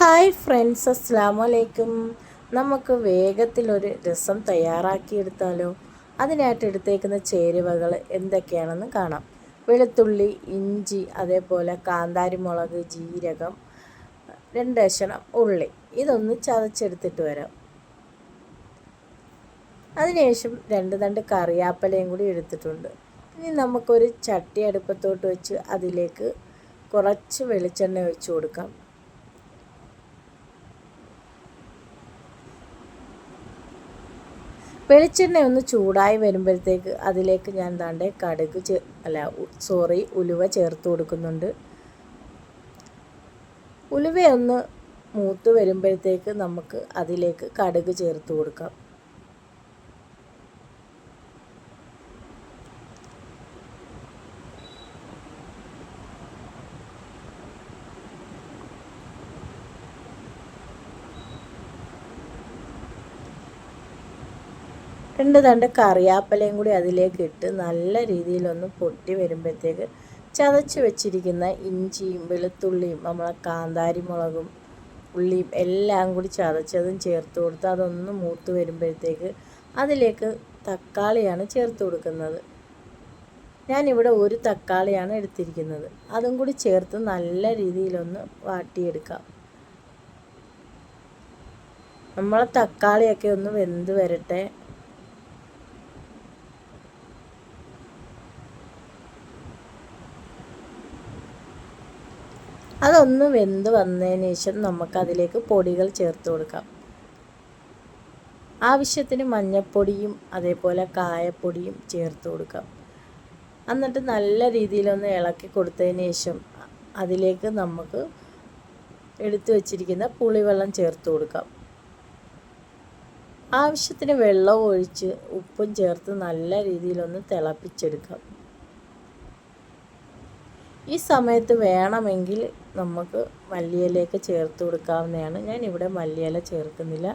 Hi friends അസ്സാം വലൈക്കും നമുക്ക് വേഗത്തിലൊരു രസം തയ്യാറാക്കിയെടുത്താലോ? അതിനായിട്ട് എടുത്തേക്കുന്ന ചേരുവകൾ എന്തൊക്കെയാണെന്ന് കാണാം. വെളുത്തുള്ളി ഇഞ്ചി അതേപോലെ കാന്താരി മുളക് ജീരകം രണ്ട് കഷണം ഉള്ളി. ഇതൊന്ന് ചതച്ചെടുത്തിട്ട് വരാം. അതിനുശേഷം രണ്ട് തണ്ട് കറിയാപ്പലയും കൂടി എടുത്തിട്ടുണ്ട്. ഇനി നമുക്കൊരു ചട്ടി അടുപ്പത്തോട്ട് വെച്ച് അതിലേക്ക് കുറച്ച് വെളിച്ചെണ്ണ ഒഴിച്ച് കൊടുക്കാം. വെളിച്ചെണ്ണ ഒന്ന് ചൂടായി വരുമ്പോഴത്തേക്ക് അതിലേക്ക് ഞാൻ താണ്ടെ കടുക് ചേ അല്ല സോറി ഉലുവ ചേർത്ത് കൊടുക്കുന്നുണ്ട്. ഉലുവയൊന്ന് മൂത്ത് വരുമ്പോഴത്തേക്ക് നമുക്ക് അതിലേക്ക് കടുക് ചേർത്ത് കൊടുക്കാം. രണ്ട് തണ്ട് കറിയാപ്പലയും കൂടി അതിലേക്ക് ഇട്ട് നല്ല രീതിയിലൊന്ന് പൊട്ടി വരുമ്പോഴത്തേക്ക് ചതച്ച് വെച്ചിരിക്കുന്ന ഇഞ്ചിയും വെളുത്തുള്ളിയും നമ്മളെ കാന്താരി മുളകും ഉള്ളിയും എല്ലാം കൂടി ചതച്ചതും ചേർത്ത് കൊടുത്ത് അതൊന്ന് മൂത്ത് വരുമ്പോഴത്തേക്ക് അതിലേക്ക് തക്കാളിയാണ് ചേർത്ത് കൊടുക്കുന്നത്. ഞാനിവിടെ ഒരു തക്കാളിയാണ് എടുത്തിരിക്കുന്നത്. അതും കൂടി ചേർത്ത് നല്ല രീതിയിലൊന്ന് വാട്ടിയെടുക്കാം. നമ്മളെ തക്കാളിയൊക്കെ ഒന്ന് വെന്ത് വരട്ടെ. അതൊന്ന് വെന്ത് വന്നതിന് ശേഷം നമുക്കതിലേക്ക് പൊടികൾ ചേർത്ത് കൊടുക്കാം. ആവശ്യത്തിന് മഞ്ഞൾപ്പൊടിയും അതേപോലെ കായപ്പൊടിയും ചേർത്ത് കൊടുക്കാം. എന്നിട്ട് നല്ല രീതിയിലൊന്ന് ഇളക്കി കൊടുത്തതിന് ശേഷം അതിലേക്ക് നമുക്ക് എടുത്തു വച്ചിരിക്കുന്ന പുളിവെള്ളം ചേർത്ത് കൊടുക്കാം. ആവശ്യത്തിന് വെള്ളം ഒഴിച്ച് ഉപ്പും ചേർത്ത് നല്ല രീതിയിലൊന്ന് തിളപ്പിച്ചെടുക്കാം. ഈ സമയത്ത് വേണമെങ്കിൽ നമുക്ക് മല്ലിയിലേക്ക് ചേർത്ത് കൊടുക്കാവുന്നതാണ്. ഞാൻ ഇവിടെ മല്ലിയില ചേർക്കുന്നില്ല.